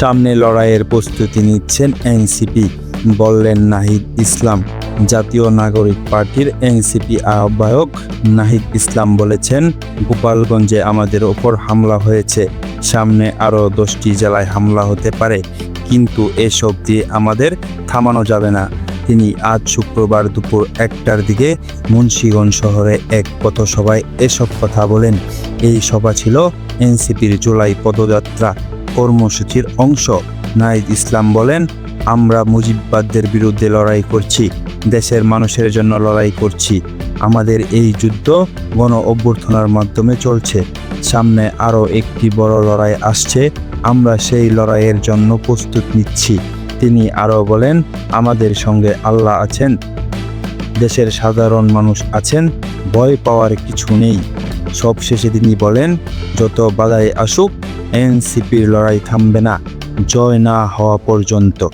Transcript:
সামনে লড়াইয়ের প্রস্তুতি নিচ্ছেন এনসিপি, বললেন নাহিদ ইসলাম। জাতীয় নাগরিক পার্টির এনসিপি আহ্বায়ক নাহিদ ইসলাম বলেছেন, গোপালগঞ্জে আমাদের ওপর হামলা হয়েছে। সামনে আরও দশটি জেলায় হামলা হতে পারে, কিন্তু এসব দিয়ে আমাদের থামানো যাবে না। তিনি আজ শুক্রবার দুপুর একটার দিকে মুন্সিগঞ্জ শহরে এক পথসভায় এসব কথা বলেন। এই সভা ছিল এনসিপির জুলাই পদযাত্রা কর্মসূচির অংশ। নাইদ ইসলাম বলেন, আমরা মুজিববাদদের বিরুদ্ধে লড়াই করছি, দেশের মানুষের জন্য লড়াই করছি। আমাদের এই যুদ্ধ গণ অভ্যর্থনার মাধ্যমে চলছে। সামনে আরও একটি বড় লড়াই আসছে, আমরা সেই লড়াইয়ের জন্য প্রস্তুত নিচ্ছি। তিনি আরও বলেন, আমাদের সঙ্গে আল্লাহ আছেন, দেশের সাধারণ মানুষ আছেন, ভয় পাওয়ার কিছু নেই। সবশেষে তিনি বলেন, যত বাধাই আসুক, এনসিপির লড়াই থামবে না, জয় না হওয়া পর্যন্ত।